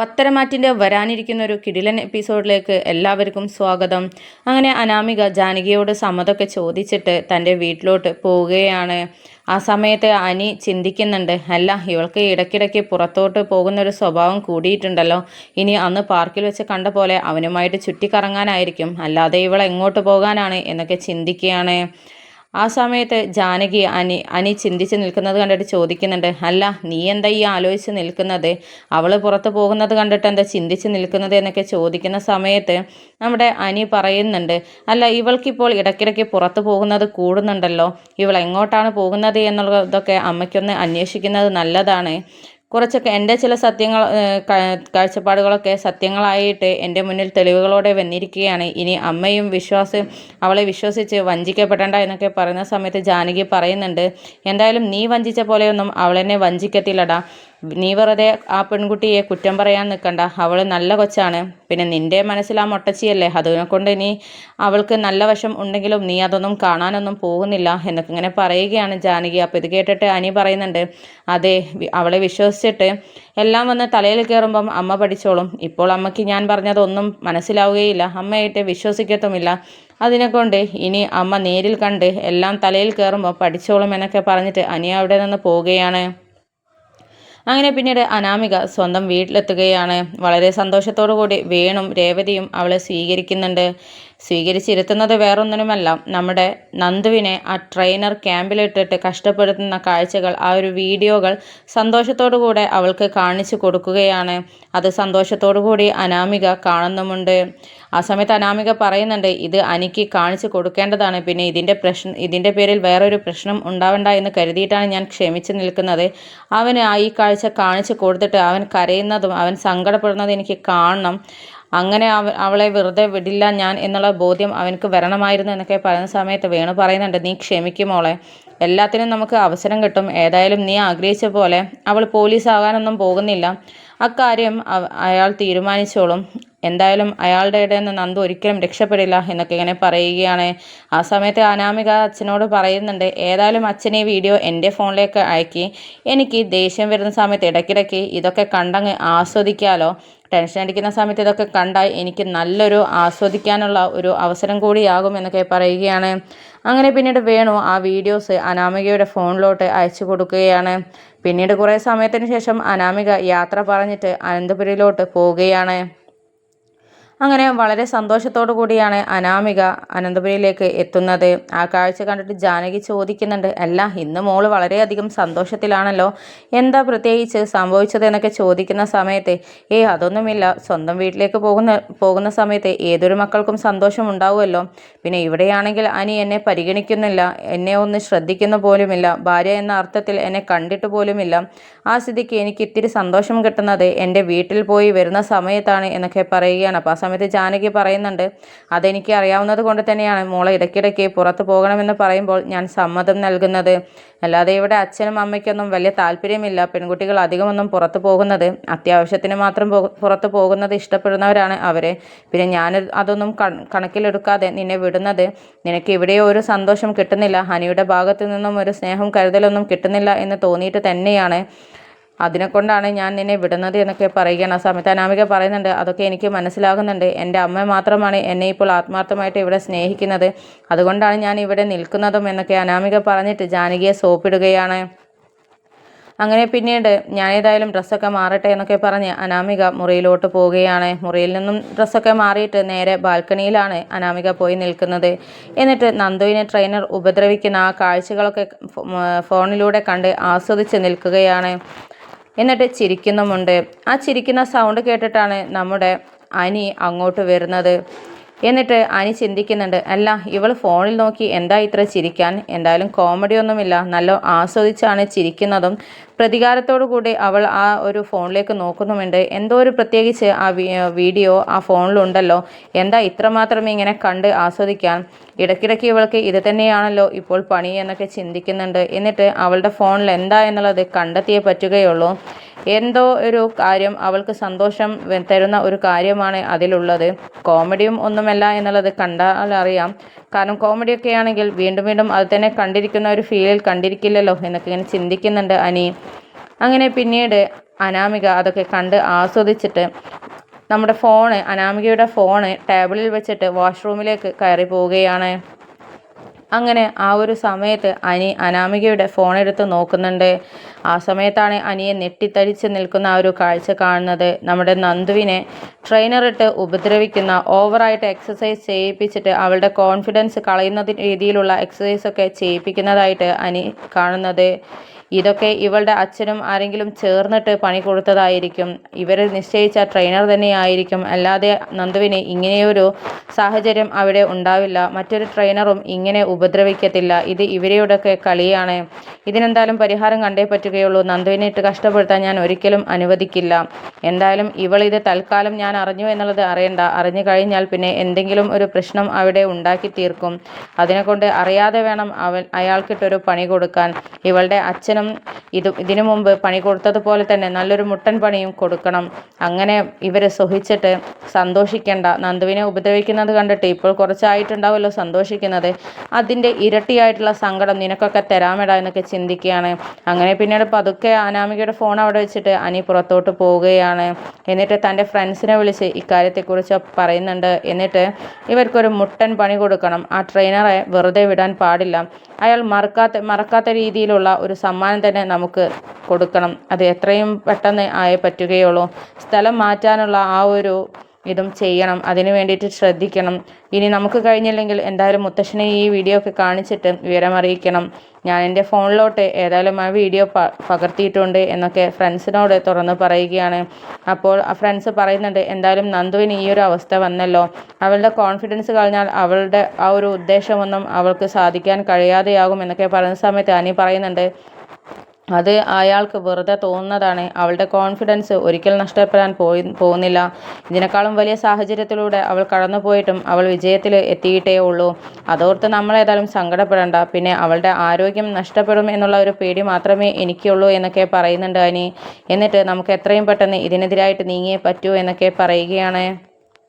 പത്തരമാറ്റിന്റെ വരാനിരിക്കുന്ന ഒരു കിടിലൻ എപ്പിസോഡിലേക്ക് എല്ലാവർക്കും സ്വാഗതം. അങ്ങനെ അനാമിക ജാനകിയോട് സമ്മതമൊക്കെ ചോദിച്ചിട്ട് തന്റെ വീട്ടിലോട്ട് പോവുകയാണ്. ആ സമയത്ത് അനി ചിന്തിക്കുന്നുണ്ട് അല്ല ഇവൾക്ക് ഇടയ്ക്കിടയ്ക്ക് പുറത്തോട്ട് പോകുന്ന ഒരു സ്വഭാവം കൂടിയിട്ടുണ്ടല്ലോ. ഇനി അന്ന് പാർക്കിൽ വെച്ച് കണ്ട പോലെ അവനുമായിട്ട് ചുറ്റിക്കറങ്ങാനായിരിക്കും. അല്ലാതെ ഇവൾ എങ്ങോട്ട് പോകാനാണ്? എന്നൊക്കെ ചിന്തിക്കുകയാണ്. ആ സമയത്ത് ജാനകി അനി അനി ചിന്തിച്ച് നിൽക്കുന്നത് കണ്ടിട്ട് ചോദിക്കുന്നുണ്ട് അല്ല നീ എന്താ ഈ ആലോചിച്ച് നിൽക്കുന്നത്? അവൾ പുറത്ത് പോകുന്നത് കണ്ടിട്ട് എന്താ ചിന്തിച്ച് നിൽക്കുന്നത്? എന്നൊക്കെ ചോദിക്കുന്ന സമയത്ത് നമ്മുടെ അനി പറയുന്നുണ്ട് അല്ല ഇവൾക്കിപ്പോൾ ഇടയ്ക്കിടയ്ക്ക് പുറത്ത് പോകുന്നത് കൂടുന്നുണ്ടല്ലോ. ഇവൾ എങ്ങോട്ടാണ് പോകുന്നത്? എന്നുള്ളതൊക്കെ അമ്മയ്ക്കൊന്ന് അന്വേഷിക്കുന്നത് നല്ലതാണ്. കുറച്ചൊക്കെ എന്റെ ചില സത്യങ്ങൾ കാഴ്ചപ്പാടുകളൊക്കെ സത്യങ്ങളായിട്ട് എന്റെ മുന്നിൽ തെളിവുകളോടെ വന്നിരിക്കുകയാണ്. ഇനി അമ്മയും വിശ്വാസം അവളെ വിശ്വസിച്ച് വഞ്ചിക്കപ്പെടേണ്ട എന്നൊക്കെ പറയുന്ന സമയത്ത് ജാനകി പറയുന്നുണ്ട് എന്തായാലും നീ വഞ്ചിച്ച പോലെയൊന്നും അവളെന്നെ വഞ്ചിക്കത്തില്ലടാ. നീ വെറുതെ ആ പെൺകുട്ടിയെ കുറ്റം പറയാൻ നിൽക്കണ്ട. അവൾ നല്ല കൊച്ചാണ്. പിന്നെ നിന്റെ മനസ്സിൽ ആ മൊട്ടച്ചിയല്ലേ? അതുകൊണ്ട് ഇനി അവൾക്ക് നല്ല വശം ഉണ്ടെങ്കിലും നീ അതൊന്നും കാണാനൊന്നും പോകുന്നില്ല എന്നൊക്കെ ഇങ്ങനെ പറയുകയാണ് ജാനകി. അപ്പോൾ ഇത് കേട്ടിട്ട് അനി പറയുന്നുണ്ട് അതെ അവളെ വിശ്വസിച്ചിട്ട് എല്ലാം വന്ന് തലയിൽ കയറുമ്പം അമ്മ പഠിച്ചോളും. ഇപ്പോൾ അമ്മയ്ക്ക് ഞാൻ പറഞ്ഞതൊന്നും മനസ്സിലാവുകയില്ല. അമ്മയായിട്ട് വിശ്വസിക്കത്തുമില്ല. അതിനെക്കൊണ്ട് ഇനി അമ്മ നേരിൽ കണ്ട് എല്ലാം തലയിൽ കയറുമ്പോൾ പഠിച്ചോളും എന്നൊക്കെ പറഞ്ഞിട്ട് അനി അവിടെ നിന്ന് പോവുകയാണ്. അങ്ങനെ പിന്നീട് അനാമിക സ്വന്തം വീട്ടിലെത്തുകയാണ്. വളരെ സന്തോഷത്തോടു കൂടി വേണും രേവതിയും അവളെ സ്വീകരിക്കുന്നുണ്ട്. സ്വീകരിച്ചിരുത്തുന്നത് വേറൊന്നിനുമല്ല. നമ്മുടെ നന്ദുവിനെ ആ ട്രെയിനർ ക്യാമ്പിലിട്ടിട്ട് കഷ്ടപ്പെടുത്തുന്ന കാഴ്ചകൾ ആ ഒരു വീഡിയോകൾ കൂടെ അവൾക്ക് കാണിച്ചു കൊടുക്കുകയാണ്. അത് കൂടി അനാമിക കാണുന്നുമുണ്ട്. ആ സമയത്ത് അനാമിക പറയുന്നുണ്ട് ഇത് അനിക്ക് കാണിച്ചു കൊടുക്കേണ്ടതാണ്. പിന്നെ ഇതിന്റെ പ്രശ്നം ഇതിന്റെ പേരിൽ വേറൊരു പ്രശ്നം ഉണ്ടാവണ്ട എന്ന് കരുതിയിട്ടാണ് ഞാൻ ക്ഷമിച്ചു നിൽക്കുന്നത്. അവന് ആ ഈ കാഴ്ച കാണിച്ചു കൊടുത്തിട്ട് അവൻ കരയുന്നതും അവൻ സങ്കടപ്പെടുന്നതും എനിക്ക് കാണണം. അങ്ങനെ അവ അവളെ വെറുതെ വിടില്ല ഞാൻ എന്നുള്ള ബോധ്യം അവനക്ക് വരണമായിരുന്നു എന്നൊക്കെ പറയുന്ന സമയത്ത് വേണു പറയുന്നുണ്ട് നീ ക്ഷമിക്കുമോളെ എല്ലാത്തിനും നമുക്ക് അവസരം കിട്ടും. ഏതായാലും നീ ആഗ്രഹിച്ച പോലെ അവൾ പോലീസ് ആകാനൊന്നും പോകുന്നില്ല. അക്കാര്യം അയാൾ തീരുമാനിച്ചോളും. എന്തായാലും അയാളുടെ ഇടയിൽ നിന്ന് നന്ദു ഒരിക്കലും രക്ഷപ്പെടില്ല എന്നൊക്കെ ഇങ്ങനെ പറയുകയാണ്. ആ സമയത്ത് അനാമിക അച്ഛനോട് പറയുന്നുണ്ട് ഏതായാലും അച്ഛനെ വീഡിയോ എന്റെ ഫോണിലേക്ക് അയക്കി. എനിക്ക് ദേഷ്യം വരുന്ന സമയത്ത് ഇടയ്ക്കിടയ്ക്ക് ഇതൊക്കെ കണ്ടങ്ങ് ആസ്വദിക്കാലോ. ടെൻഷൻ അടിക്കുന്ന സമയത്ത് ഇതൊക്കെ കണ്ടാൽ എനിക്ക് നല്ലൊരു ആസ്വദിക്കാനുള്ള ഒരു അവസരം കൂടിയാകും എന്നൊക്കെ പറയുകയാണ്. അങ്ങനെ പിന്നീട് വേണു ആ വീഡിയോസ് അനാമികയുടെ ഫോണിലോട്ട് അയച്ചു കൊടുക്കുകയാണ്. പിന്നീട് കുറേ സമയത്തിന് ശേഷം അനാമിക യാത്ര പറഞ്ഞിട്ട് അനന്തപുരിയിലോട്ട് പോവുകയാണ്. അങ്ങനെ വളരെ സന്തോഷത്തോടു കൂടിയാണ് അനാമിക അനന്തപുരിയിലേക്ക് എത്തുന്നത്. ആ കാഴ്ച കണ്ടിട്ട് ജാനകി ചോദിക്കുന്നുണ്ട് അല്ല ഇന്ന് മോൾ വളരെയധികം സന്തോഷത്തിലാണല്ലോ. എന്താ പ്രത്യേകിച്ച് സംഭവിച്ചത്? എന്നൊക്കെ ചോദിക്കുന്ന സമയത്ത് ഏ അതൊന്നുമില്ല. സ്വന്തം വീട്ടിലേക്ക് പോകുന്ന പോകുന്ന സമയത്ത് ഏതൊരു മക്കൾക്കും സന്തോഷം ഉണ്ടാവുമല്ലോ. പിന്നെ ഇവിടെയാണെങ്കിൽ അനി എന്നെ പരിഗണിക്കുന്നില്ല. എന്നെ ഒന്ന് ശ്രദ്ധിക്കുന്ന പോലുമില്ല. ഭാര്യ എന്ന അർത്ഥത്തിൽ എന്നെ കണ്ടിട്ട് പോലുമില്ല. ആ സ്ഥിതിക്ക് എനിക്ക് ഇത്തിരി സന്തോഷം കിട്ടുന്നത് എന്റെ വീട്ടിൽ പോയി വരുന്ന സമയത്താണ് എന്നൊക്കെ പറയുകയാണ്. അപ്പോൾ ആ സമയത്ത് ജാനകി പറയുന്നുണ്ട് അതെനിക്ക് അറിയാവുന്നത് കൊണ്ട് തന്നെയാണ്. മോളെ ഇടയ്ക്കിടയ്ക്ക് പുറത്ത് പോകണമെന്ന് പറയുമ്പോൾ ഞാൻ സമ്മതം നൽകുന്നത്. അല്ലാതെ ഇവിടെ അച്ഛനും അമ്മയ്ക്കൊന്നും വലിയ താല്പര്യമില്ല. പെൺകുട്ടികൾ അധികമൊന്നും പുറത്ത് പോകുന്നത് അത്യാവശ്യത്തിന് മാത്രം പുറത്ത് പോകുന്നത് ഇഷ്ടപ്പെടുന്നവരാണ് അവരെ. പിന്നെ ഞാൻ അതൊന്നും കണക്കിലെടുക്കാതെ നിന്നെ വിടുന്നത് നിനക്ക് ഇവിടെ ഒരു സന്തോഷം കിട്ടുന്നില്ല. ഹനിയുടെ ഭാഗത്തു നിന്നും ഒരു സ്നേഹം കരുതലൊന്നും കിട്ടുന്നില്ല എന്ന് തോന്നിയിട്ട് തന്നെയാണ് അതിനെക്കൊണ്ടാണ് ഞാൻ നിന്നെ വിടുന്നത് എന്നൊക്കെ പറയുകയാണ്. ആ സമയത്ത് അനാമിക പറയുന്നുണ്ട് അതൊക്കെ എനിക്ക് മനസ്സിലാകുന്നുണ്ട്. എന്റെ അമ്മ മാത്രമാണ് എന്നെ ഇപ്പോൾ ആത്മാർത്ഥമായിട്ട് ഇവിടെ സ്നേഹിക്കുന്നത്. അതുകൊണ്ടാണ് ഞാൻ ഇവിടെ നിൽക്കുന്നതും എന്നൊക്കെ അനാമിക പറഞ്ഞിട്ട് ജാനകിയെ സോപ്പിടുകയാണ്. അങ്ങനെ പിന്നീട് ഞാൻ ഏതായാലും ഡ്രസ്സൊക്കെ മാറട്ടെ എന്നൊക്കെ പറഞ്ഞ് അനാമിക മുറിയിലോട്ട് പോവുകയാണ്. മുറിയിൽ നിന്നും ഡ്രസ്സൊക്കെ മാറിയിട്ട് നേരെ ബാൽക്കണിയിലാണ് അനാമിക പോയി നിൽക്കുന്നത്. എന്നിട്ട് നന്ദുവിനെ ട്രെയിനർ ഉപദ്രവിക്കുന്ന ആ കാഴ്ചകളൊക്കെ ഫോണിലൂടെ കണ്ട് ആസ്വദിച്ച് നിൽക്കുകയാണ്. എന്നിട്ട് ചിരിക്കുന്നുമുണ്ട്. ആ ചിരിക്കുന്ന സൗണ്ട് കേട്ടിട്ടാണ് നമ്മുടെ അനി അങ്ങോട്ട് വരുന്നത്. എന്നിട്ട് അനി ചിന്തിക്കുന്നുണ്ട് അല്ല ഇവൾ ഫോണിൽ നോക്കി എന്താ ഇത്ര ചിരിക്കാൻ? എന്തായാലും കോമഡി ഒന്നുമില്ല. നല്ല ആസ്വദിച്ചാണ് ചിരിക്കുന്നതും. പ്രതികാരത്തോടു കൂടി അവൾ ആ ഒരു ഫോണിലേക്ക് നോക്കുന്നുമുണ്ട്. എന്തോ ഒരു പ്രത്യേകിച്ച് ആ വീഡിയോ ആ ഫോണിലുണ്ടല്ലോ. എന്താ ഇത്രമാത്രം ഇങ്ങനെ കണ്ട് ആസ്വദിക്കാൻ? ഇടയ്ക്കിടയ്ക്ക് ഇവൾക്ക് ഇത് തന്നെയാണല്ലോ ഇപ്പോൾ പണി എന്നൊക്കെ ചിന്തിക്കുന്നുണ്ട്. എന്നിട്ട് അവളുടെ ഫോണിൽ എന്താ എന്നുള്ളത് കണ്ടെത്തിയേ പറ്റുകയുള്ളൂ. എന്തോ ഒരു കാര്യം അവൾക്ക് സന്തോഷം തരുന്ന ഒരു കാര്യമാണ് അതിലുള്ളത്. കോമഡിയും ഒന്നുമല്ല എന്നുള്ളത് കണ്ടാൽ അറിയാം. കാരണം കോമഡിയൊക്കെ ആണെങ്കിൽ വീണ്ടും വീണ്ടും അത് തന്നെ കണ്ടിരിക്കുന്ന ഒരു ഫീലിൽ കണ്ടിരിക്കില്ലല്ലോ എന്നൊക്കെ ഇങ്ങനെ ചിന്തിക്കുന്നുണ്ട് അനി. അങ്ങനെ പിന്നീട് അനാമിക അതൊക്കെ കണ്ട് ആസ്വദിച്ചിട്ട് നമ്മുടെ ഫോണ് അനാമികയുടെ ഫോണ് ടേബിളിൽ വെച്ചിട്ട് വാഷ്റൂമിലേക്ക് കയറി പോവുകയാണ്. അങ്ങനെ ആ ഒരു സമയത്ത് അനി അനാമികയുടെ ഫോൺ എടുത്ത് നോക്കുന്നുണ്ട്. ആ സമയത്താണ് അനിയെ നെട്ടിത്തടിച്ച് നിൽക്കുന്ന ആ ഒരു കാഴ്ച കാണുന്നത്. നമ്മുടെ നന്ദുവിനെ ട്രെയിനറിട്ട് ഉപദ്രവിക്കുന്ന ഓവറായിട്ട് എക്സസൈസ് ചെയ്യിപ്പിച്ചിട്ട് അവളുടെ കോൺഫിഡൻസ് കളയുന്ന രീതിയിലുള്ള എക്സസൈസ് ഒക്കെ ചെയ്യിപ്പിക്കുന്നതായിട്ട് അനി കാണുന്നത്. ഇതൊക്കെ ഇവളുടെ അച്ഛനും ആരെങ്കിലും ചേർന്നിട്ട് പണി കൊടുത്തതായിരിക്കും. ഇവരെ നിശ്ചയിച്ച ട്രെയിനർ തന്നെയായിരിക്കും. അല്ലാതെ നന്ദുവിന് ഇങ്ങനെയൊരു സാഹചര്യം അവിടെ ഉണ്ടാവില്ല. മറ്റൊരു ട്രെയിനറും ഇങ്ങനെ ഉപദ്രവിക്കത്തില്ല. ഇത് ഇവരെയോടൊക്കെ കളിയാണ്. ഇതിനെന്തായാലും പരിഹാരം കണ്ടേ പറ്റുകയുള്ളൂ. നന്ദുവിനെ ഇട്ട് കഷ്ടപ്പെടുത്താൻ ഞാൻ ഒരിക്കലും അനുവദിക്കില്ല. എന്തായാലും ഇവൾ ഇത് തൽക്കാലം ഞാൻ അറിഞ്ഞു എന്നുള്ളത് അറിയണ്ട. അറിഞ്ഞു കഴിഞ്ഞാൽ പിന്നെ എന്തെങ്കിലും ഒരു പ്രശ്നം അവിടെ ഉണ്ടാക്കി തീർക്കും. അതിനെക്കൊണ്ട് അറിയാതെ വേണം അവൻ അയാൾക്കിട്ടൊരു പണി കൊടുക്കാൻ. ഇവളുടെ അച്ഛനും ഇത് ഇതിനു മുമ്പ് പണി കൊടുത്തതുപോലെ തന്നെ നല്ലൊരു മുട്ടൻ പണിയും കൊടുക്കണം. അങ്ങനെ ഇവരെ സുഹിച്ചിട്ട് സന്തോഷിക്കേണ്ട. നന്ദുവിനെ ഉപദ്രവിക്കുന്നത് കണ്ടിട്ട് ഇപ്പോൾ കുറച്ചായിട്ടുണ്ടാവുമല്ലോ സന്തോഷിക്കുന്നത്. അതിന്റെ ഇരട്ടിയായിട്ടുള്ള സങ്കടം നിനക്കൊക്കെ തരാമെടാ എന്നൊക്കെ ചിന്തിക്കുകയാണ്. അങ്ങനെ പിന്നീട് പതുക്കെ അനാമികയുടെ ഫോൺ അവിടെ വെച്ചിട്ട് അനി പുറത്തോട്ട് പോവുകയാണ്. എന്നിട്ട് തന്റെ ഫ്രണ്ട്സിനെ വിളിച്ച് ഇക്കാര്യത്തെക്കുറിച്ച് പറയുന്നുണ്ട്. എന്നിട്ട് ഇവർക്കൊരു മുട്ടൻ പണി കൊടുക്കണം. ആ ട്രെയിനറെ വെറുതെ വിടാൻ പാടില്ല. അയാൾ മറക്കാത്ത മറക്കാത്ത രീതിയിലുള്ള ഒരു സമ്മാനം തന്നെ നമുക്ക് കൊടുക്കണം. അത് എത്രയും പെട്ടെന്ന് ആയേ പറ്റുകയുള്ളൂ. സ്ഥലം മാറ്റാനുള്ള ആ ഒരു ഇതും ചെയ്യണം. അതിന് വേണ്ടിയിട്ട് ശ്രദ്ധിക്കണം. ഇനി നമുക്ക് കഴിഞ്ഞില്ലെങ്കിൽ എന്തായാലും മുത്തശ്ശനെ ഈ വീഡിയോ ഒക്കെ കാണിച്ചിട്ട് വിവരമറിയിക്കണം ഞാൻ എന്റെ ഫോണിലോട്ട് ഏതായാലും ആ വീഡിയോ പ പകർത്തിയിട്ടുണ്ട് എന്നൊക്കെ ഫ്രണ്ട്സിനോട് തുറന്ന് പറയുകയാണ്. അപ്പോൾ ആ ഫ്രണ്ട്സ് പറയുന്നുണ്ട് എന്തായാലും നന്ദുവിന് ഈ ഒരു അവസ്ഥ വന്നല്ലോ. അവളുടെ കോൺഫിഡൻസ് കളഞ്ഞാൽ അവളുടെ ആ ഒരു ഉദ്ദേശമൊന്നും അവൾക്ക് സാധിക്കാൻ കഴിയാതെയാകും എന്നൊക്കെ പറയുന്ന സമയത്ത് അനി പറയുന്നുണ്ട് അത് അയാൾക്ക് വെറുതെ തോന്നുന്നതാണ്. അവളുടെ കോൺഫിഡൻസ് ഒരിക്കൽ നഷ്ടപ്പെടാൻ പോയി പോകുന്നില്ല. ഇതിനേക്കാളും വലിയ സാഹചര്യത്തിലൂടെ അവൾ കടന്നുപോയിട്ടും അവൾ വിജയത്തിൽ എത്തിയിട്ടേ ഉള്ളൂ. അതോർത്ത് നമ്മൾ ഏതായാലും സങ്കടപ്പെടേണ്ട. പിന്നെ അവളുടെ ആരോഗ്യം നഷ്ടപ്പെടും എന്നുള്ള ഒരു പേടി മാത്രമേ എനിക്കുള്ളൂ എന്നൊക്കെ പറയുന്നുണ്ട് അനി. എന്നിട്ട് നമുക്ക് എത്രയും പെട്ടെന്ന് ഇതിനെതിരായിട്ട് നീങ്ങിയേ പറ്റൂ എന്നൊക്കെ പറയുകയാണ്.